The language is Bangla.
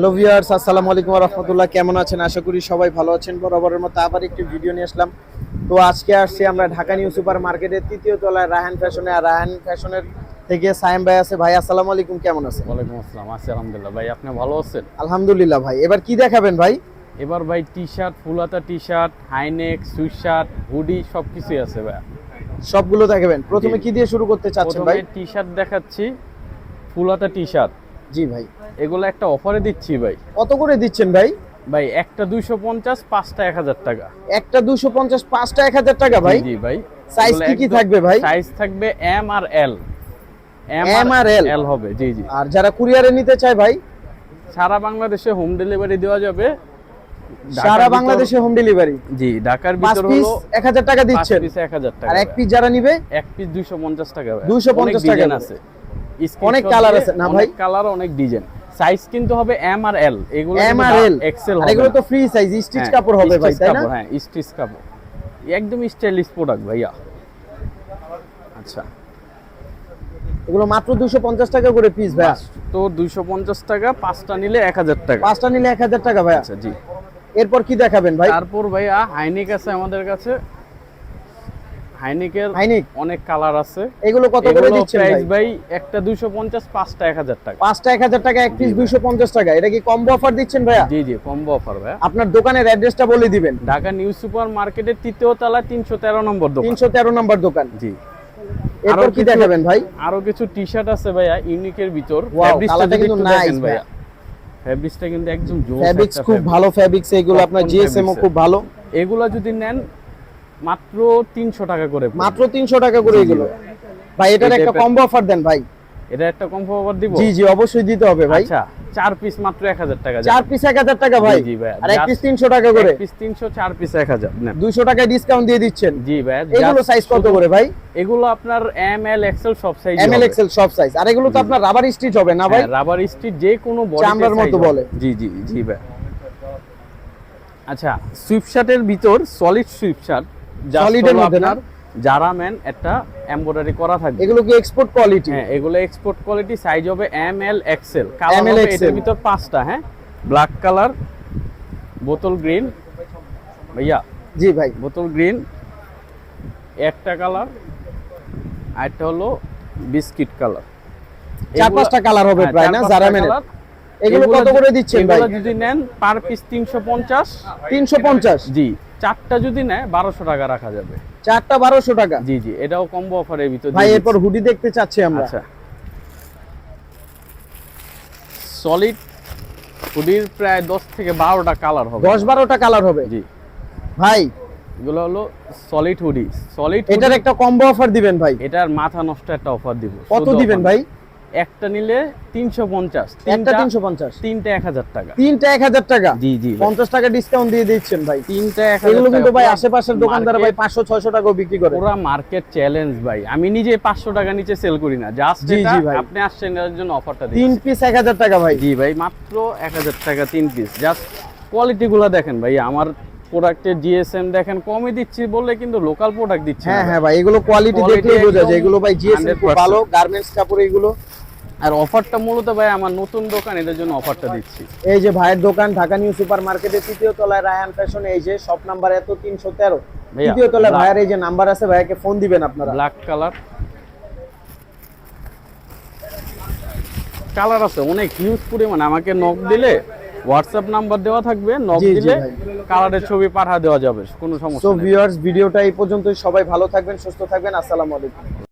হ্যালো ভিউয়ার্স আসসালামু আলাইকুম রহমতুল্লাহ। কেমন আছেন? আশা করি সবাই ভালো আছেন। বরাবরের মতো আবার একটি ভিডিও নিয়ে আসলাম। তো আজকে আসছি আমরা ঢাকা নিউ সুপার মার্কেটের তৃতীয় তলায় রাহান ফ্যাশনে। আর রাহান ফ্যাশনের থেকে সায়েম ভাই আছে। ভাই আসসালামু আলাইকুম কেমন আছেন? ওয়ালাইকুম আসসালাম। আছি আলহামদুলিল্লাহ। ভাই আপনি ভালো আছেন? আলহামদুলিল্লাহ ভাই। এবার কি দেখাবেন ভাই? এবার ভাই T shirt ফুলাতা T shirt high neck sweat shirt hoodie সব কিছুই আছে ভাই। সবগুলো দেখাবেন। প্রথমে। কি দিয়ে শুরু করতে চাচ্ছেন ভাই? টি শার্ট দেখাচ্ছি। ফুলাতা টি শার্ট জি ভাই। এগুলো একটা অফারে দিচ্ছি ভাই। কত করে দিচ্ছেন ভাই? ভাই একটা দুইশো পঞ্চাশ পাঁচটা এক হাজার টাকা। একটা দুশো পঞ্চাশ পাঁচটা এক হাজার টাকা ভাই? জি, ভাই। Size কি কি থাকবে ভাই? সাইজ থাকবে এম আর এল M আর L? এল হবে জি জি। আর যারা কুরিয়ারে নিতে চায় ভাই? সারা বাংলাদেশে হোম ডেলিভারি দেওয়া যাবে। সারা বাংলাদেশে হোম ডেলিভারি জি ঢাকার ভিতর হলো এক হাজার টাকা পাঁচ দিচ্ছেন। পিস এক হাজার টাকা আর এক পিস যারা নিবে? এক পিস দুইশো পঞ্চাশ টাকা ভাই। 250 টাকা আছে। অনেক দিয়ে আছে। না ভাই? কালার অনেক ডিজাইন সাইজ কিন্তু হবে এম আর এল এগুলো এম আর এল এক্সেল হবে এগুলো তো ফ্রি সাইজ স্টিচ কাপড় হবে ভাই তাই না? হ্যাঁ স্টিচ কাপড়। একদম স্টাইলিশ প্রোডাক্ট ভাইয়া। আচ্ছা। এগুলো মাত্র 250 টাকা করে পিস ভাই তো দুইশো পঞ্চাশ টাকা পাঁচটা নিলে এক হাজার টাকা। পাঁচটা নিলে 1000 টাকা ভাই আচ্ছা জি। এরপর কি দেখাবেন ভাই? তারপর ভাইয়া হাইনিক আছে আমাদের কাছে। হাইনিকের হাইনিক? অনেক কালার আছে। এগুলো কত করে দিচ্ছেন প্রাইস ভাই? একটা দুইশো পঞ্চাশ পাঁচটা এক হাজার টাকা। পাঁচটা 1000 টাকা এক পিস জি ভাই। 250 টাকা। এটা কি কম্বো অফার দিচ্ছেন ভাইয়া? জি জি কম্বো অফার ভাইয়া। আপনার দোকানের অ্যাড্রেসটা বলে দিবেন। ঢাকা নিউ সুপার মার্কেটের তৃতীয় তলা তিনশো তেরো নম্বর দোকান। 313 নম্বর দোকান। জি। এরপর আরও কি দেখাবেন ভাই? আরও কিছু টি শার্ট আছে ভাইয়া ইউনিকের ভিতর। যদি কিন্তু দেখেন ভাইয়া। ফ্যাব্রিক্সটা কিন্তু একদম জোস ফ্যাব্রিক্স খুব ভালো ফ্যাব্রিক্স এগুলো আপনার জিএসএম খুব ভালো। এগুলা যদি নেন মাত্র তিনশো টাকা করে মাত্র 300 টাকা করে এগুলো। ভাই। এটার একটা কম্বো অফার দেন ভাই। এটা একটা কম্বো অফার দিব? জি জি অবশ্যই দিতে হবে ভাই। আচ্ছা চার পিস মাত্র এক হাজার টাকা চার পিস 1000 টাকা ভাই। জি, ভাই। আর এক পিস 300 টাকা করে। পিস তিনশো চার পিস এক হাজার নেন। 200 টাকায় ডিসকাউন্ট দিয়ে দিচ্ছেন। জি ভাই এগুলো সাইজ কত করে ভাই? এগুলো আপনার এম এল এক্সেল সব সাইজ এম এল এক্সেল সব সাইজ আর এগুলো তো আপনার রাবার স্টিচ হবে না ভাই? রাবার স্টিচ যে কোনো বডি চামড়ার মতো বলে। জি জি জি ভাই আচ্ছা সুইফট শার্টের ভিতর সলিড সুইফট শার্ট মধ্যে না? যারা ম্যান একটা এমব্রয়ডারি করা থাকবে। এগুলো কি এক্সপোর্ট কোয়ালিটি হ্যাঁ এগুলো এক্সপোর্ট কোয়ালিটি সাইজ হবে এম এল এক্সেল কালার হবে এটার ভিতর পাঁচটা হ্যাঁ? ব্ল্যাক কালার বোতল গ্রিন ভাইয়া জি ভাই। বোতল গ্রিন একটা কালার আরেকটা হলো বিস্কিট কালার চার পাঁচটা কালার হবে হ্যাঁ, প্রায় না? যারা মেনে এগুলো কত করে দিচ্ছেন ভাই? যদি নেন পার পিস তিনশো পঞ্চাশ। 350 জি। চারটা যদি নেয় বারোশো টাকা রাখা যাবে। চারটা বারোশো টাকা? জি জি এটাও কম্বো অফারের ভিতর ভাই এরপর হুডি দেখতে চাচ্ছি আমরা। আচ্ছা। সলিড হুডির প্রায় দশ থেকে বারোটা কালার হবে। 10 12টা কালার হবে? জি। ভাই। এগুলো হলো সলিড হুডি সলিড এটার একটা কম্বো অফার দিবেন ভাই। এটার মাথা নষ্ট একটা অফার দিব। কত দিবেন ভাই? একটা নিলে তিনশো পঞ্চাশ। একটা 350 তিনটা এক হাজার টাকা। তিনটা 1000 টাকা? জি জি। 50 টাকা ডিসকাউন্ট দিয়ে দিচ্ছেন ভাই। তিনটা এক এগুলো হাজার কিন্তু ভাই আশেপাশের দোকানদার ভাই 500 600 টাকাও বিক্রি করে। পুরা মার্কেট চ্যালেঞ্জ ভাই। আমি নিজে পাঁচশো টাকা নিচে সেল করি না। জাস্ট জি, জি ভাই। আপনি আসছেন এর জন্য অফারটা তিন পিস এক হাজার টাকা ভাই। জি ভাই মাত্র এক হাজার টাকা তিন পিস জাস্ট কোয়ালিটি গুলো দেখেন ভাই আমার প্রোডাক্টের জিএসএম দেখেন কমই দিচ্ছি বললে কিন্তু লোকাল প্রোডাক্ট দিচ্ছি হ্যাঁ হ্যাঁ ভাই এগুলো কোয়ালিটি দেখলেই বোঝা যায়। এগুলো ভাই জিএসএম ভালো গার্মেন্টস কাপড় এগুলো। আর অফারটা মূলত ভাই আমার নতুন দোকান এটার জন্য অফারটা দিচ্ছি। এই যে ভাইয়ের দোকান ঢাকা নিউ সুপার মার্কেটের তৃতীয় তলায় রায়ান ফ্যাশন এই যে শপ নাম্বার এত তিনশো তেরো। তৃতীয় তলায় ভাইয়ের এই যে নাম্বার আছে ভাইয়াকে ফোন দিবেন আপনারা। ব্ল্যাক কালার কালার আছে অনেক হিউজ পরিমাণে। আমাকে নক দিলে হোয়াটসঅ্যাপ নাম্বার দেওয়া থাকবে নক দিলে কালারের ছবি পাঠা দেওয়া যাবে কোনো সমস্যা নেই। ভিউয়ার্স ভিডিওটা এই পর্যন্তই। সবাই ভালো থাকবেন সুস্থ থাকবেন। আসসালামু আলাইকুম।